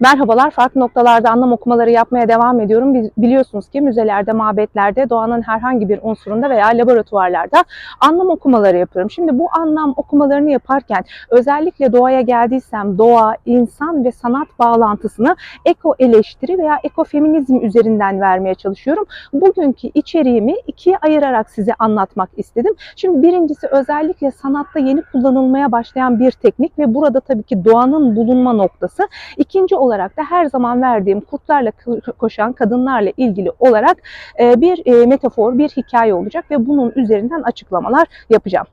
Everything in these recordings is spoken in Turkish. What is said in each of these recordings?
Merhabalar, farklı noktalarda anlam okumaları yapmaya devam ediyorum. Biliyorsunuz ki müzelerde, mabetlerde doğanın herhangi bir unsurunda veya laboratuvarlarda anlam okumaları yapıyorum. Şimdi bu anlam okumalarını yaparken özellikle doğaya geldiysem doğa, insan ve sanat bağlantısını eko eleştiri veya ekofeminizm üzerinden vermeye çalışıyorum. Bugünkü içeriğimi ikiye ayırarak size anlatmak istedim. Şimdi birincisi özellikle sanatta yeni kullanılmaya başlayan bir teknik ve burada tabii ki doğanın bulunma noktası. İkinci olarak da her zaman verdiğim kurtlarla ko- koşan kadınlarla ilgili olarak e, bir e, metafor, bir hikaye olacak ve bunun üzerinden açıklamalar yapacağım.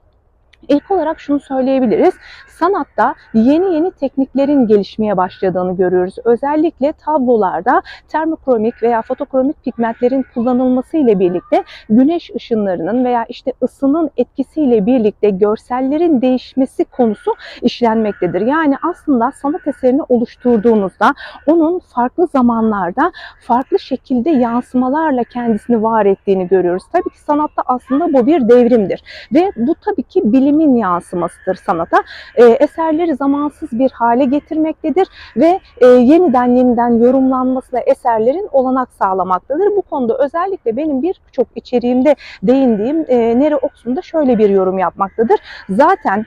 İlk olarak şunu söyleyebiliriz. Sanatta yeni yeni tekniklerin gelişmeye başladığını görüyoruz. Özellikle tablolarda termokromik veya fotokromik pigmentlerin kullanılması ile birlikte güneş ışınlarının veya işte ısının etkisiyle birlikte görsellerin değişmesi konusu işlenmektedir. Yani aslında sanat eserini oluşturduğunuzda onun farklı zamanlarda farklı şekilde yansımalarla kendisini var ettiğini görüyoruz. Tabii ki sanatta aslında bu bir devrimdir ve bu tabii ki bilimin yansımasıdır sanata. E, eserleri zamansız bir hale getirmektedir ve e, yeniden yeniden yorumlanmasına eserlerin olanak sağlamaktadır. Bu konuda özellikle benim birçok içeriğimde değindiğim e, Neri Oksun da şöyle bir yorum yapmaktadır. Zaten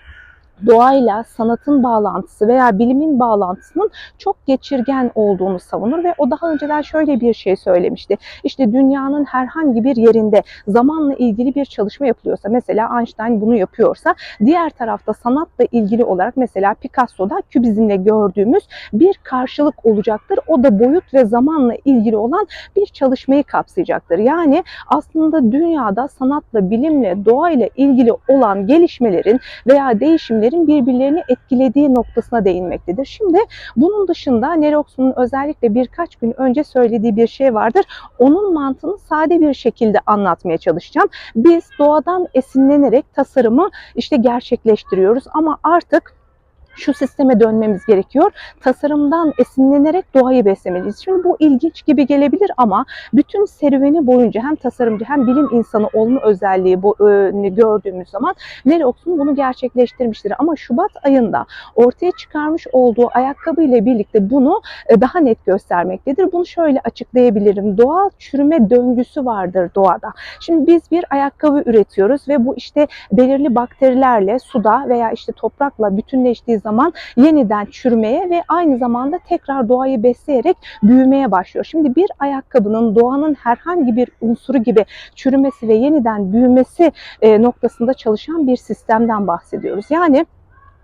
doğayla sanatın bağlantısı veya bilimin bağlantısının çok geçirgen olduğunu savunur ve o daha önceden şöyle bir şey söylemişti. İşte dünyanın herhangi bir yerinde zamanla ilgili bir çalışma yapılıyorsa mesela Einstein bunu yapıyorsa diğer tarafta sanatla ilgili olarak mesela Picasso'da kübizmle gördüğümüz bir karşılık olacaktır. O da boyut ve zamanla ilgili olan bir çalışmayı kapsayacaktır. Yani aslında dünyada sanatla, bilimle, doğayla ilgili olan gelişmelerin veya değişimlerin birbirlerini etkilediği noktasına değinmektedir. Şimdi bunun dışında Nerox'un özellikle birkaç gün önce söylediği bir şey vardır. Onun mantığını sade bir şekilde anlatmaya çalışacağım. Biz doğadan esinlenerek tasarımı işte gerçekleştiriyoruz ama artık şu sisteme dönmemiz gerekiyor. Tasarımdan esinlenerek doğayı beslemeliyiz. Şimdi bu ilginç gibi gelebilir ama bütün serüveni boyunca hem tasarımcı hem bilim insanı olma özelliği bu e, gördüğümüz zaman Nerox'un bunu gerçekleştirmiştir. Ama Şubat ayında ortaya çıkarmış olduğu ayakkabı ile birlikte bunu e, daha net göstermektedir. Bunu şöyle açıklayabilirim. Doğal çürüme döngüsü vardır doğada. Şimdi biz bir ayakkabı üretiyoruz ve bu işte belirli bakterilerle suda veya işte toprakla bütünleştiği zaman yeniden çürümeye ve aynı zamanda tekrar doğayı besleyerek büyümeye başlıyor. Şimdi bir ayakkabının doğanın herhangi bir unsuru gibi çürümesi ve yeniden büyümesi e, noktasında çalışan bir sistemden bahsediyoruz. Yani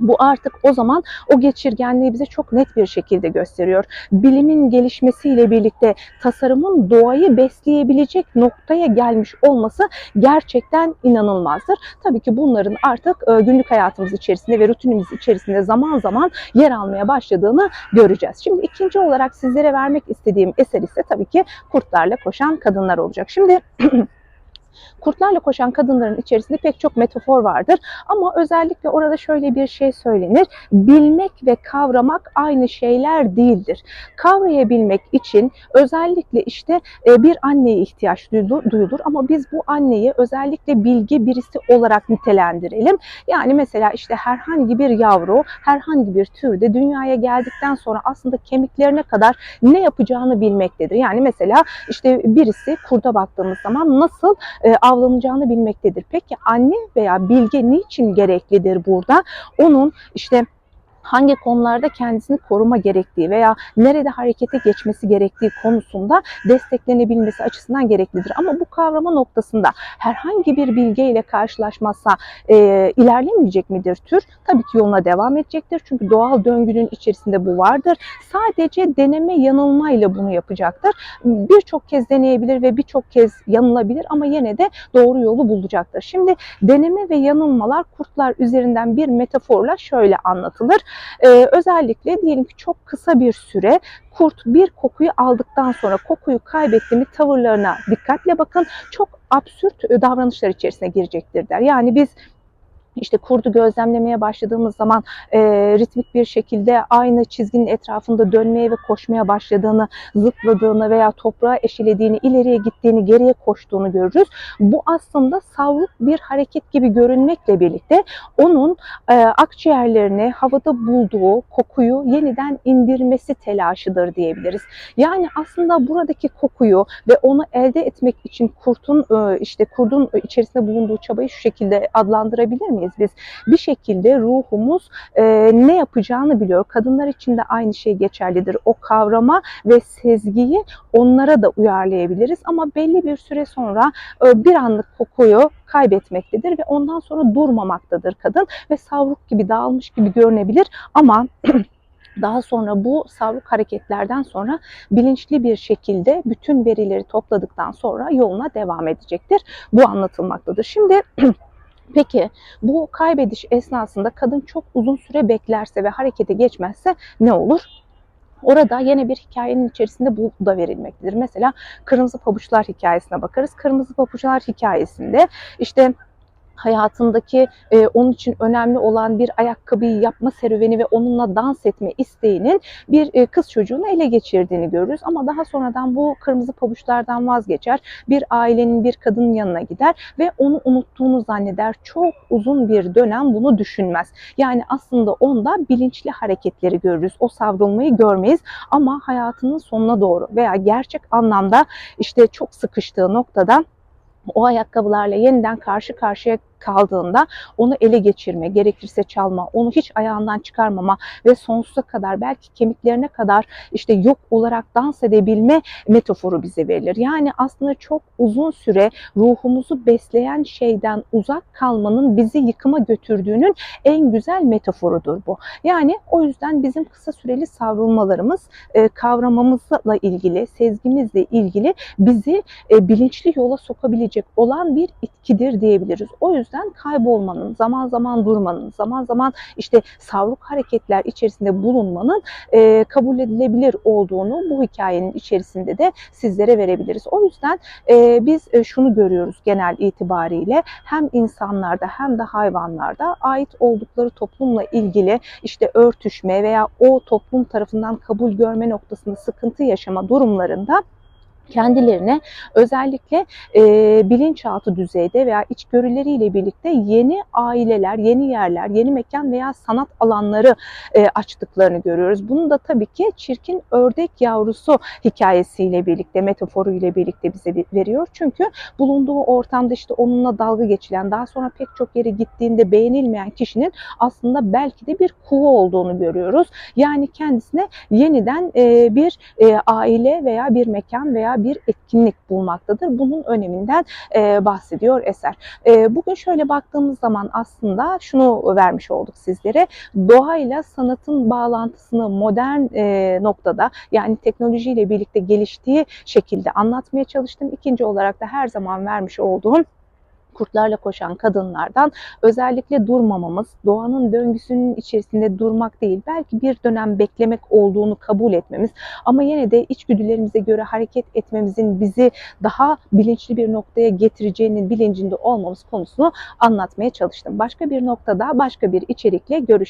bu artık o zaman o geçirgenliği bize çok net bir şekilde gösteriyor. Bilimin gelişmesiyle birlikte tasarımın doğayı besleyebilecek noktaya gelmiş olması gerçekten inanılmazdır. Tabii ki bunların artık e, günlük hayatımız içerisinde ve rutinimiz içerisinde zaman zaman yer almaya başladığını göreceğiz. Şimdi ikinci olarak sizlere vermek istediğim eser ise tabii ki kurtlarla koşan kadınlar olacak. Şimdi Kurtlarla koşan kadınların içerisinde pek çok metafor vardır ama özellikle orada şöyle bir şey söylenir. Bilmek ve kavramak aynı şeyler değildir. Kavrayabilmek için özellikle işte e, bir anneye ihtiyaç duyulur, ama biz bu anneyi özellikle bilgi birisi olarak nitelendirelim. Yani mesela işte herhangi bir yavru, herhangi bir türde dünyaya geldikten sonra aslında kemiklerine kadar ne yapacağını bilmektedir. Yani mesela işte birisi kurda baktığımız zaman nasıl e, avlanacağını bilmektedir. Peki anne veya bilge niçin gereklidir burada? Onun işte hangi konularda kendisini koruma gerektiği veya nerede harekete geçmesi gerektiği konusunda desteklenebilmesi açısından gereklidir. Ama bu kavrama noktasında herhangi bir bilgeyle karşılaşmazsa e, ilerlemeyecek midir tür? Tabii ki yoluna devam edecektir. Çünkü doğal döngünün içerisinde bu vardır. Sadece deneme yanılmayla bunu yapacaktır. Birçok kez deneyebilir ve birçok kez yanılabilir ama yine de doğru yolu bulacaktır. Şimdi deneme ve yanılmalar kurtlar üzerinden bir metaforla şöyle anlatılır. Ee, özellikle diyelim ki çok kısa bir süre kurt bir kokuyu aldıktan sonra kokuyu kaybetti mi tavırlarına dikkatle bakın. Çok absürt e, davranışlar içerisine girecektir der. Yani biz işte kurdu gözlemlemeye başladığımız zaman e, ritmik bir şekilde aynı çizginin etrafında dönmeye ve koşmaya başladığını, zıpladığını veya toprağa eşelediğini, ileriye gittiğini, geriye koştuğunu görürüz. Bu aslında savruk bir hareket gibi görünmekle birlikte onun e, akciğerlerini havada bulduğu kokuyu yeniden indirmesi telaşıdır diyebiliriz. Yani aslında buradaki kokuyu ve onu elde etmek için kurtun e, işte kurdun içerisinde bulunduğu çabayı şu şekilde adlandırabilir miyiz biz? Bir şekilde ruhumuz e, ne yapacağını biliyor. Kadınlar için de aynı şey geçerlidir. O kavrama ve sezgiyi onlara da uyarlayabiliriz ama belli bir süre sonra e, bir anlık kokuyu kaybetmektedir ve ondan sonra durmamaktadır kadın ve savruk gibi dağılmış gibi görünebilir ama daha sonra bu savruk hareketlerden sonra bilinçli bir şekilde bütün verileri topladıktan sonra yoluna devam edecektir. Bu anlatılmaktadır. Şimdi Peki bu kaybediş esnasında kadın çok uzun süre beklerse ve harekete geçmezse ne olur? Orada yine bir hikayenin içerisinde bu da verilmektedir. Mesela kırmızı pabuçlar hikayesine bakarız. Kırmızı pabuçlar hikayesinde işte hayatındaki e, onun için önemli olan bir ayakkabıyı yapma serüveni ve onunla dans etme isteğinin bir e, kız çocuğunu ele geçirdiğini görürüz. Ama daha sonradan bu kırmızı pabuçlardan vazgeçer. Bir ailenin bir kadının yanına gider ve onu unuttuğunu zanneder. Çok uzun bir dönem bunu düşünmez. Yani aslında onda bilinçli hareketleri görürüz. O savrulmayı görmeyiz ama hayatının sonuna doğru veya gerçek anlamda işte çok sıkıştığı noktada o ayakkabılarla yeniden karşı karşıya kaldığında onu ele geçirme, gerekirse çalma, onu hiç ayağından çıkarmama ve sonsuza kadar belki kemiklerine kadar işte yok olarak dans edebilme metaforu bize verilir. Yani aslında çok uzun süre ruhumuzu besleyen şeyden uzak kalmanın bizi yıkıma götürdüğünün en güzel metaforudur bu. Yani o yüzden bizim kısa süreli savrulmalarımız e, kavramamızla ilgili, sezgimizle ilgili bizi e, bilinçli yola sokabilecek olan bir itkidir diyebiliriz. O yüzden yüzden kaybolmanın, zaman zaman durmanın, zaman zaman işte savruk hareketler içerisinde bulunmanın e, kabul edilebilir olduğunu bu hikayenin içerisinde de sizlere verebiliriz. O yüzden e, biz şunu görüyoruz genel itibariyle hem insanlarda hem de hayvanlarda ait oldukları toplumla ilgili işte örtüşme veya o toplum tarafından kabul görme noktasında sıkıntı yaşama durumlarında kendilerine özellikle e, bilinçaltı düzeyde veya içgörüleriyle birlikte yeni aileler, yeni yerler, yeni mekan veya sanat alanları e, açtıklarını görüyoruz. Bunu da tabii ki çirkin ördek yavrusu hikayesiyle birlikte, metaforuyla birlikte bize veriyor. Çünkü bulunduğu ortamda işte onunla dalga geçilen, daha sonra pek çok yere gittiğinde beğenilmeyen kişinin aslında belki de bir kuğu olduğunu görüyoruz. Yani kendisine yeniden e, bir e, aile veya bir mekan veya bir etkinlik bulmaktadır. Bunun öneminden e, bahsediyor eser. E, bugün şöyle baktığımız zaman aslında şunu vermiş olduk sizlere. Doğayla sanatın bağlantısını modern e, noktada yani teknolojiyle birlikte geliştiği şekilde anlatmaya çalıştım. İkinci olarak da her zaman vermiş olduğum kurtlarla koşan kadınlardan özellikle durmamamız, doğanın döngüsünün içerisinde durmak değil, belki bir dönem beklemek olduğunu kabul etmemiz ama yine de içgüdülerimize göre hareket etmemizin bizi daha bilinçli bir noktaya getireceğinin bilincinde olmamız konusunu anlatmaya çalıştım. Başka bir noktada başka bir içerikle görüşmek